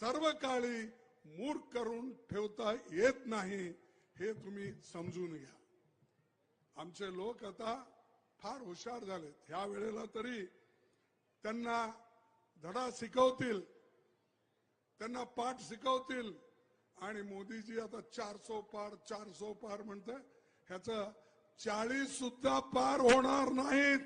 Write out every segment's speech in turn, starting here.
सर्व काळी मूर्ख करून ठेवता येत नाही हे तुम्ही समजून घ्या. आमचे लोक आता फार हुशार झालेत. ह्या वेळेला तरी त्यांना धडा शिकवतील त्यांना पाठ शिकवतील आणि मोदीजी आता चारसो पार चारसो पार म्हणत ह्याच चाळीस सुद्धा पार होणार नाहीत.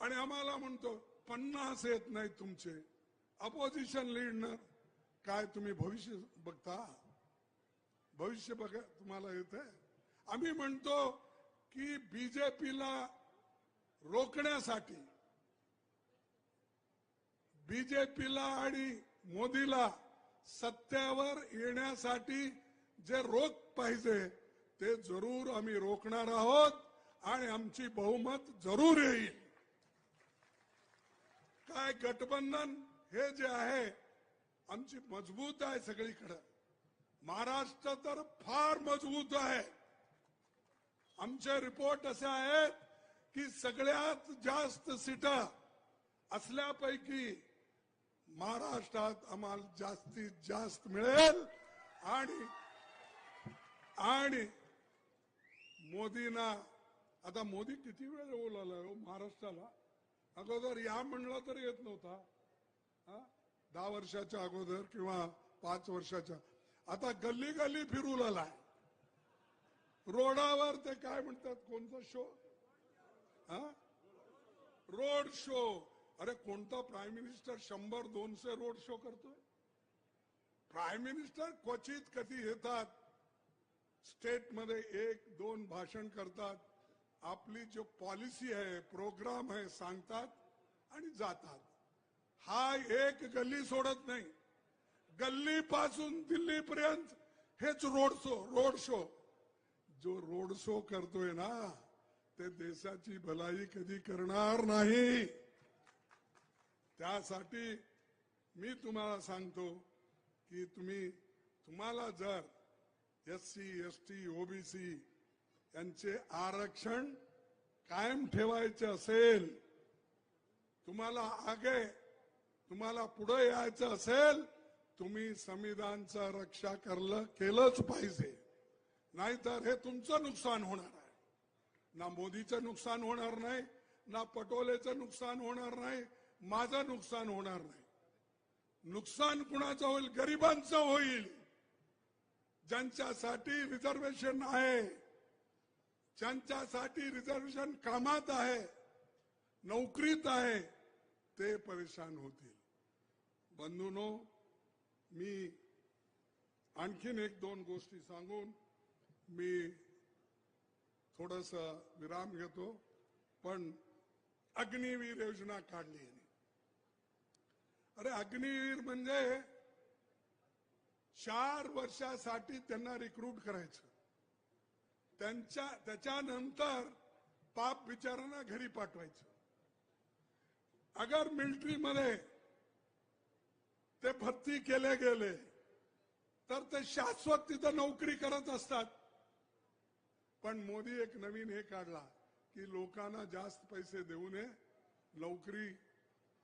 आणि आम्हाला म्हणतो पन्नास येत नाही तुमचे. अपोजिशन लीडनं काय तुम्ही भविष्य बघता? भविष्य बघा तुम्हाला येत आहे आम्ही म्हणतो की बीजेपीला रोखण्यासाठी बीजेपीला आणि मोदीला सत्तेवर येण्यासाठी जे रोख पाहिजे ते जरूर आम्ही रोखणार आहोत आणि आमची बहुमत जरूर येईल. काय गठबंधन हे जे आहे आमची मजबूत आहे सगळीकडं. महाराष्ट्र तर फार मजबूत आहे. आमचे रिपोर्ट असे आहेत की सगळ्यात जास्त सीटा असल्यापैकी महाराष्ट्रात आम्हाला जास्तीत जास्त मिळेल आणि आणि मोदींना आता मोदी किती वेळ बोलायला हो, महाराष्ट्राला? अगोदर या म्हणलं तर येत नव्हता. हा? दहा वर्षाच्या अगोदर किंवा पाच वर्षाच्या. आता गल्ली गल्ली फिरू लागलाय. रोडावर ते काय म्हणतात? कोणता शो हा? रोड शो अरे कोणता प्राईम मिनिस्टर शंभर दोनशे रोड शो करतोय? प्राईम मिनिस्टर क्वचित कधी येतात? स्टेटमध्ये एक दोन भाषण करतात. आपली जो पॉलिसी आहे प्रोग्राम आहे सांगतात आणि जातात. हा एक गल्ली सोडत नाही. गल्ली पासून दिल्लीपर्यंत हेच रोड शो रोड शो. जो रोड शो करतोय ना ते देशाची भलाई कधी करणार नाही. त्यासाठी मी तुम्हाला सांगतो की तुम्ही तुम्हाला जर S C S T OBC त्यांचे आरक्षण कायम ठेवायचे असेल तुम्हाला आगे तुम्हाला पुढे यायचं असेल तुम्ही संविधानचं रक्षा करलं केलंच पाहिजे. नाहीतर हे तुमचं नुकसान होणार आहे. ना मोदीचं नुकसान होणार नाही ना पटोलेचं नुकसान होणार नाही माझं नुकसान होणार नाही. नुकसान कुणाचं होईल? गरिबांचं होईल. ज्यांच्यासाठी रिझर्वेशन आहे ज्यांच्यासाठी रिझर्वेशन कामात आहे नोकरीत आहे ते परेशान होतील. बंधूनो मी आणखीन एक दोन गोष्टी सांगून मी थोडस विराम घेतो पण अग्निवीर योजना काढली अरे अग्निवीर म्हणजे चार वर्षासाठी त्यांना रिक्रूट करायचं. त्यांच्या त्याच्यानंतर पाप विचारांना घरी पाठवायचं. अगर मिलिटरीमध्ये ते भरती केले गेले तर ते शाश्वत तिथं नोकरी करत असतात. पण मोदी एक नवीन हे काढला की लोकांना जास्त पैसे देऊ नये नोकरी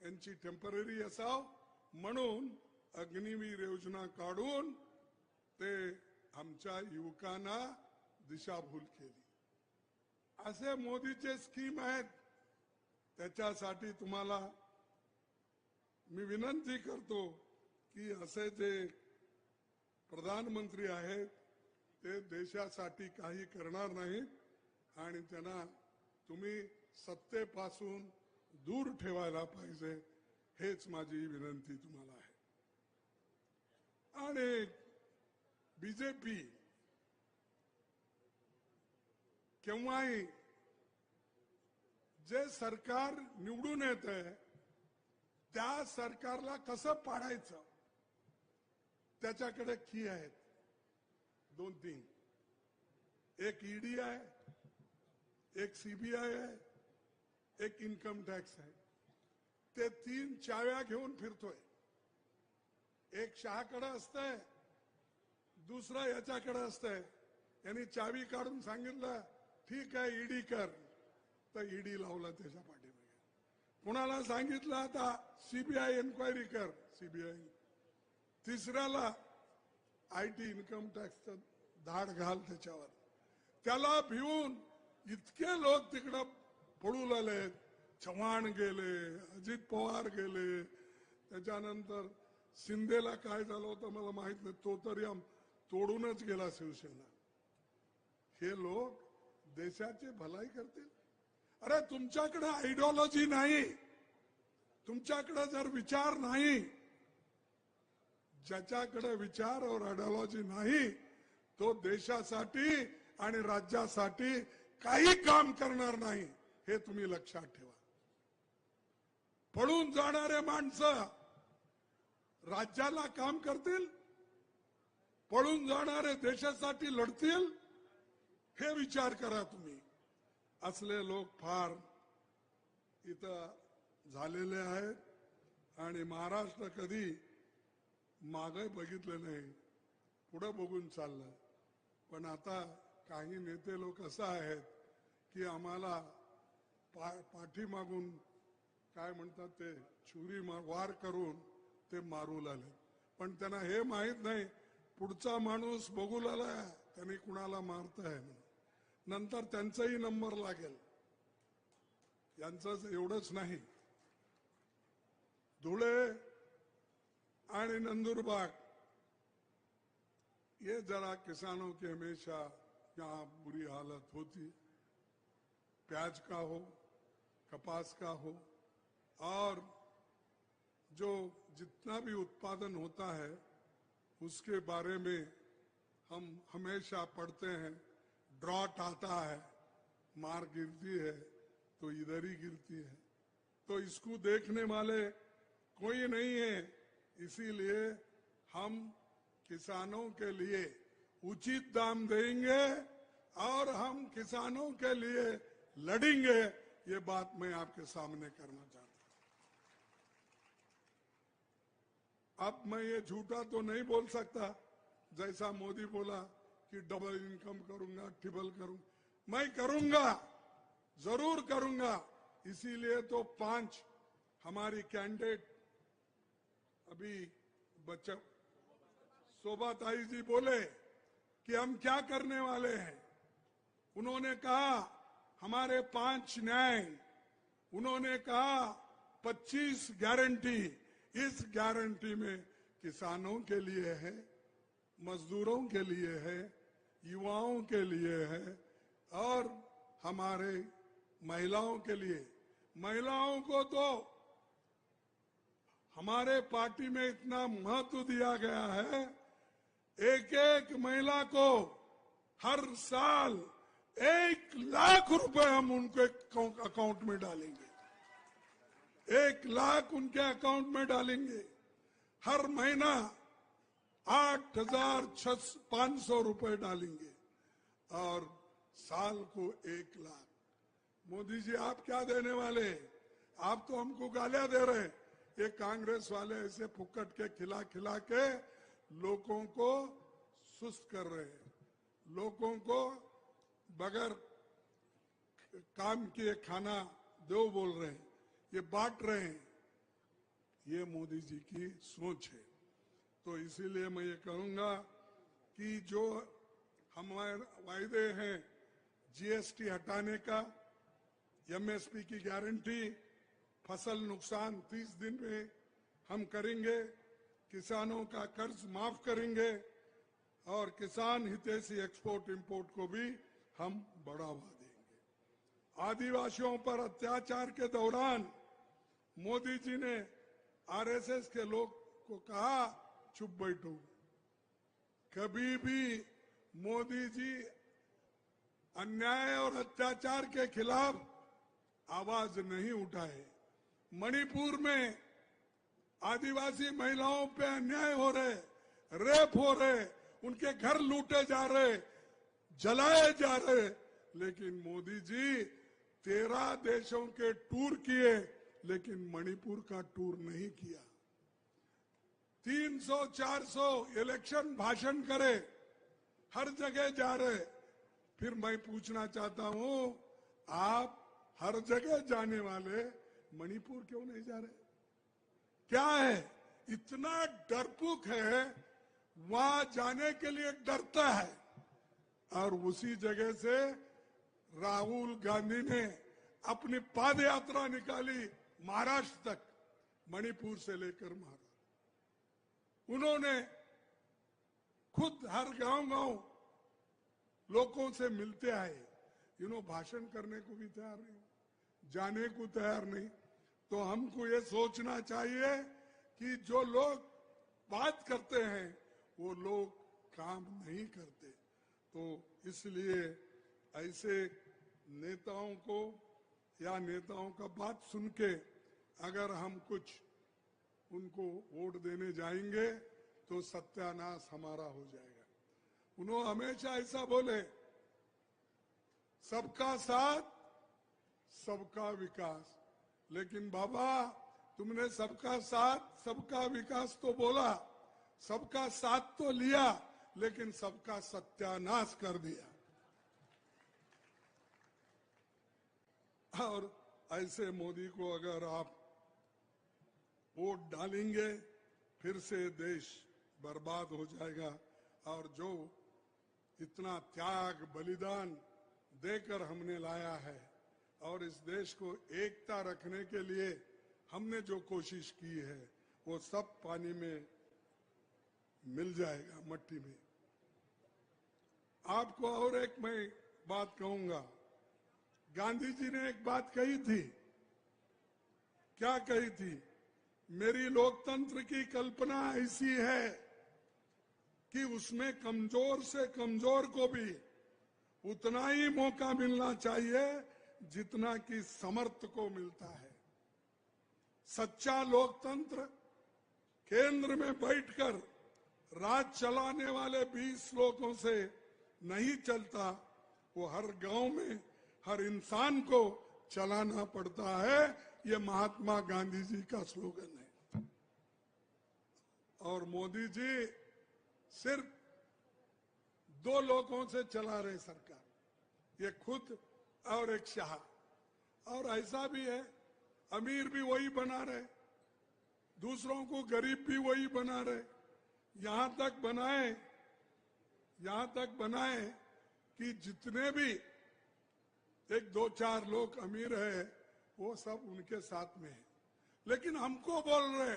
यांची टेंपररी असाव म्हणून अग्निवीर योजना काढून ते आमच्या युवकांना दिशाभूल केली. असे मोदीचे स्कीम आहेत. त्याच्यासाठी तुम्हाला मी विनंती करतो की असे जे प्रधानमंत्री आहेत ते देशासाठी काही करणार नाहीत आणि त्यांना तुम्ही सत्तेपासून दूर ठेवायला पाहिजे हेच माझी विनंती तुम्हाला आहे. आणि बीजेपी केव्हाही जे सरकार निवडून येत आहे त्या सरकारला कसं पाडायचं त्याच्याकडे की आहेत. दोन तीन. एक ईडी आहे एक सीबीआय आहे एक इन्कम टॅक्स आहे. ते तीन चाव्या घेऊन फिरतोय. एक शहाकडे असतंय दुसरा याच्याकडे असतंय. यांनी चावी काढून सांगितलं ठीक आहे ईडी कर. तर ईडी लावला त्याच्या पाठीमागे. कुणाला सांगितलं आता? सीबीआय एन्क्वायरी कर. सीबीआय तिसऱ्याला आय टी इन्कम टॅक्सचं धाड घाल त्याच्यावर. त्याला भिवून इतके लोक तिकडं पडू लागले. चव्हाण गेले अजित पवार गेले. त्याच्यानंतर शिंदेला काय झालं होतं मला माहीत नाही. तो तरी आम- तोडूनच गेला शिवसेना. हे लोक देशाची भलाई करतील. अरे तुमच्याकडे आयडिओलॉजी नाही. तुमच्याकडे जर विचार नाही ज्याच्याकडे विचार और आयडिओलॉजी नाही तो देशासाठी आणि राज्यासाठी काही काम करणार नाही हे तुम्ही लक्षात ठेवा. पळून जाणारे माणसं राज्याला काम करतील पळून जाणारे देशासाठी लढतील हे विचार करा तुम्ही. असले लोक फार इथं झालेले आहेत आणि महाराष्ट्र कधी मागे बघितलं नाही पुढं बघून चाललं. पण आता काही नेते लोक असं आहेत की आम्हाला पा पाठीमागून काय म्हणतात ते छुरी वार करून ते मारू लागले. पण त्यांना हे माहीत नाही पुढचा माणूस बघू लागला त्यांनी कुणाला मारताय म्हणून. नंतर त्यांचाही नंबर यांचं एवढंच नाही. धुळे आणि नंदुरबार ये जरा किसानों की हमेशा यहाँ बुरी हालत होती. प्याज का हो, कपास का हो, और जो जितना भी उत्पादन होता है, उसके बारे में हम हमेशा पढ़ते हैं। ड्रॉट आता है, मार गिरती है तो इधर ही गिरती है। तो इसको देखने वाले कोई नहीं है, इसीलिए हम किसानों के लिए उचित दाम देंगे और हम किसानों के लिए लड़ेंगे, ये बात मैं आपके सामने करना चाहता हूँ। अब मैं ये झूठा तो नहीं बोल सकता, जैसा मोदी बोला कि डबल इनकम करूँगा ट्रिपल करूँगा मैं करूँगा, ज़रूर करूँगा। इसीलिए तो पाँच हमारी कैंडिडेट अभी बच्चा शोभाताई जी बोले कि हम क्या करने वाले हैं। उन्होंने कहा, हमारे पाँच न्याय। उन्होंने कहा 25 गारंटी इस गारंटी में किसानों के लिए है, मजदूरों के लिए है युवाओं के लिए है और हमारे महिलाओं के लिए। महिलाओं को तो हमारे पार्टी में इतना महत्व दिया गया है। एक एक महिला को हर साल एक लाख रुपए हम उनके अकाउंट में डालेंगे। एक लाख उनके अकाउंट में डालेंगे। हर महीना आठ हज़ार छह पाँच सौ रुपए डालेंगे और साल को एक लाख। मोदी जी, आप क्या देने वाले आप तो हमको गालियाँ दे रहे ये कांग्रेस वाले ऐसे फुकट के खिला खिला के लोगों को सुस्त कर रहे हैं। लोगों को बगैर काम किए खाना दो बोल रहे हैं। ये बांट रहे हैं। ये मोदी जी की सोच है। तो इसीलिए मैं ये कहूँगा कि जो हमारे वायदे हैं जीएसटी हटाने का एमएसपी की गारंटी फ़सल नुकसान 30 दिन में हम करेंगे, किसानों का कर्ज माफ़ करेंगे और किसान हितैषी एक्सपोर्ट इंपोर्ट को भी हम बढ़ावा देंगे। आदिवासियों पर अत्याचार के दौरान मोदी जी ने आरएसएस के लोग को कहा चुप बैठो। कभी भी मोदी जी अन्याय और अत्याचार के खिलाफ आवाज़ नहीं उठाए। मणिपुर में आदिवासी महिलाओं पे अन्याय हो रहे, रेप हो रहे, उनके घर लूटे जा रहे, जलाए जा रहे। लेकिन मोदी जी, तेरह देशों के टूर किए, लेकिन मणिपुर का टूर नहीं किया। 300 400 इलेक्शन भाषण करे, हर जगह जा रहे। फिर मैं पूछना चाहता हूँ, आप हर जगह जाने वाले मणिपुर क्यों नहीं जा रहे? क्या है? इतना डरपुक है, वहाँ जाने के लिए डरता है। और उसी जगह से राहुल गांधी ने अपनी पाद यात्रा निकाली महाराष्ट्र तक, मणिपुर से लेकर महाराष्ट्र। उन्होंने खुद हर गाँव गाँव लोगों से मिलते आए। नो भाषण करने को भी तैयार नहीं जाने को तैयार नहीं। तो हमको ये सोचना चाहिए कि जो लोग बात करते हैं, वो लोग काम नहीं करते। तो इसलिए ऐसे नेताओं को या नेताओं का बात सुन के अगर हम कुछ उनको वोट देने जाएँगे तो सत्यानाश हमारा हो जाएगा। उन्होंने हमेशा ऐसा बोले, सबका साथ, सबका विकास। लेकिन बाबा, तुमने सबका साथ, सबका विकास तो बोला, सबका साथ तो लिया, लेकिन सबका सत्यानाश कर दिया। और ऐसे मोदी को अगर आप वोट डालेंगे, फिर से देश बर्बाद हो जाएगा। और जो इतना त्याग, बलिदान देकर हमने लाया है, और इस देश को एकता रखने के लिए हमने जो कोशिश की है, वो सब पानी में मिल जाएगा, मट्टी में। आपको और एक मैं बात कहूँगा। गांधी जी ने एक बात कही थी। क्या कही थी? मेरी लोकतंत्र की कल्पना ऐसी है कि उसमें कमज़ोर से कमज़ोर को भी उतना ही मौका मिलना चाहिए जितना कि समर्थ को मिलता है। सच्चा लोकतंत्र, केंद्र में बैठकर राज चलाने वाले 20 लोगों से नहीं चलता, वो हर गाँव में हर इंसान को चलाना पड़ता है। ये महात्मा गांधी जी का स्लोगन है। और मोदी जी सिर्फ़ दो लोगों से चला रहे सरकार, ये खुद और एक शाह। और ऐसा भी है, अमीर भी वही बना रहे, दूसरों को गरीब भी वही बना रहे। यहाँ तक बनाए, यहाँ तक बनाए कि जितने भी एक दो चार लोग अमीर है वो सब उनके साथ में है। लेकिन हमको बोल रहे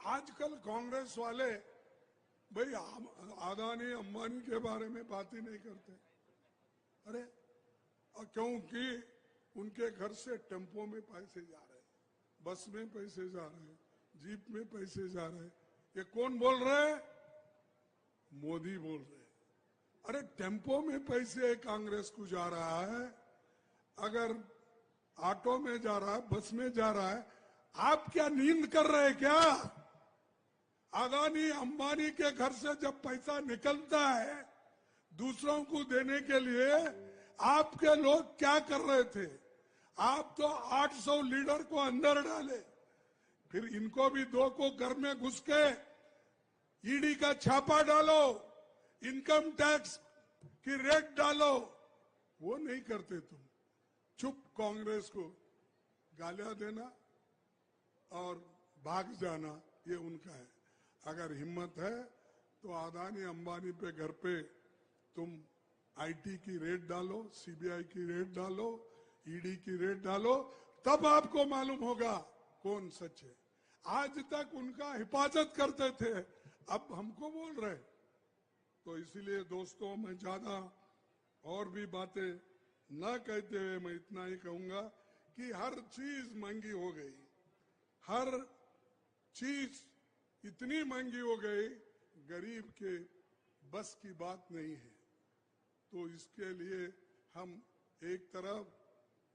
आजकल कांग्रेस वाले, भाई आदानी, अंबानी के बारे में बात ही नहीं करते। अरे क्योंकि उनके घर से टेंपो में पैसे जा रहे बस में पैसे जा रहे हैं, जीप में पैसे जा रहे हैं। ये कौन बोल रहे हैं? मोदी बोल रहे अरे, टेंपो में पैसे कांग्रेस को जा रहा है, अगर ऑटो में जा रहा है, बस में जा रहा है। आप क्या नींद कर रहे हैं क्या? अदानी अंबानी के घर से जब पैसा निकलता है दूसरों को देने के लिए, आपके लोग क्या कर रहे थे? आप तो 800 लीडर को अंदर डाले, फिर इनको भी दो को घर में घुस के ईडी का छापा डालो, इनकम टैक्स की रेट डालो। वो नहीं करते तुम। चुप कांग्रेस को गालियाँ देना और भाग जाना, ये उनका है। अगर हिम्मत है तो आदानी अंबानी पे घर पे तुम आईटी की रेट डालो सीबीआई की रेट डालो ईडी की रेट डालो, तब आपको मालूम होगा कौन सच है। आज तक उनका हिफाजत करते थे, अब हमको बोल रहे तो इसीलिए दोस्तों, मैं ज़्यादा और भी बातें न कहते हुए मैं इतना ही कहूँगा कि हर चीज़ महँगी हो गई। हर चीज़ इतनी महँगी हो गई, गरीब के बस की बात नहीं है। तो इसके लिए हम एक तरफ़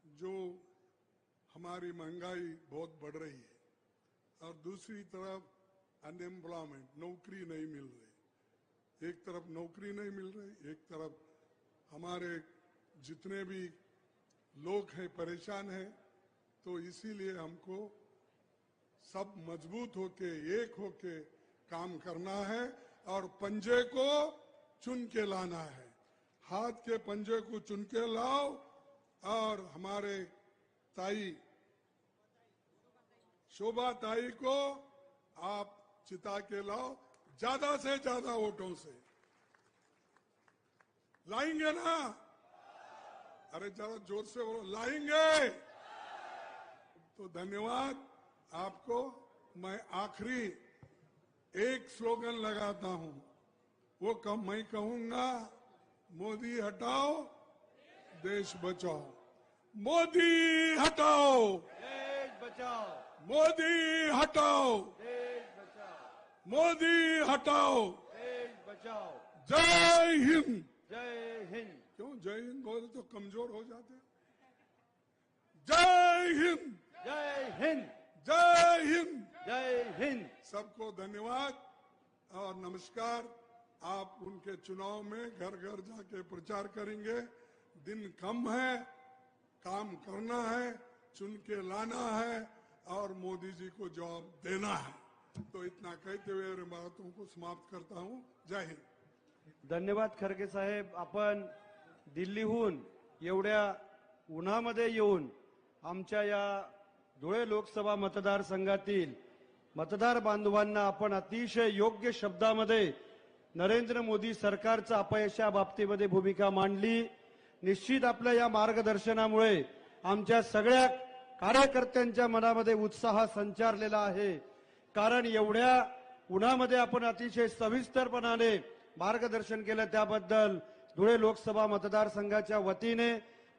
जो हमारी महँगाई बहुत बढ़ रही है, और दूसरी तरफ़ अनएम्प्लॉयमेंट नौकरी नहीं मिल रही। एक तरफ़ नौकरी नहीं मिल रही, एक तरफ़ हमारे जितने भी लोग हैं, परेशान हैं तो इसीलिए हमको सब मज़बूत होके, एक होके काम करना है और पंजे को चुन के लाना है। हाथ के पंजे को चुन के लाओ और हमारे ताई, शोभा ताई को आप चिता के लाओ, ज़्यादा से ज़्यादा वोटों से। लाएँगे ना? अरे जरा ज़ोर से बोलो लाएँगे। तो धन्यवाद आपको। मैं आखिरी एक स्लोगन लगाता हूँ। वो कम मैं कहूँगा मोदी हटाओ देश बचाओ। मोदी हटाओ। देश बचाओ। मोदी हटाओ। देश बचाओ। मोदी हटाओ। देश बचाओ। जय हिंद। जय हिंद। क्यों? जय हिंद बोले तो कमज़ोर हो जाते जय हिंद। जय हिंद। जय हिंद। जय हिंद। सबको धन्यवाद और नमस्कार। आप उनके चुनाव में घर घर जाके प्रचार करेंगे। दिन कम है काम करना है चुन के लाना है और मोदी जी को जवाब देना है। तो इतना कहते हुए मेरी बातों को समाप्त करता हूँ। जय हिंद। धन्यवाद खरगे साहेब। आपण दिल्लीहून एवढ्या उन्हामध्ये येऊन आमच्या या धुळे लोकसभा मतदारसंघातील मतदार बांधवांना आपण अतिशय योग्य शब्दामध्ये नरेंद्र मोदी सरकारचं अपयशा बाबतीमध्ये भूमिका मांडली. निश्चित आपल्या या मार्गदर्शनामुळे आमच्या सगळ्या कार्यकर्त्यांच्या मनामध्ये उत्साह संचारलेला आहे. कारण एवढ्या उन्हामध्ये आपण अतिशय सविस्तरपणाने मार्गदर्शन केलं त्याबद्दल धुळे लोकसभा मतदारसंघाच्या वतीने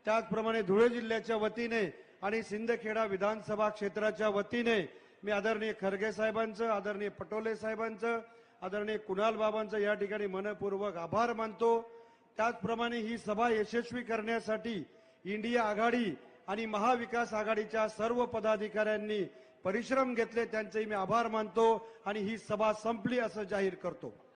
त्याचप्रमाणे धुळे जिल्ह्याच्या वतीने आणि सिंदखेडा विधानसभा क्षेत्राच्या वतीने मी आदरणीय खरगे साहेबांचं आदरणीय पटोले साहेबांचं आदरणीय कुणाल बाबांचं या ठिकाणी मनपूर्वक आभार मानतो. त्याचप्रमाणे ही सभा यशस्वी करण्यासाठी इंडिया आघाडी आणि महाविकास आघाडीच्या सर्व पदाधिकाऱ्यांनी परिश्रम घेतले त्यांचे मी आभार मानतो आणि ही सभा संपली असं जाहीर करतो.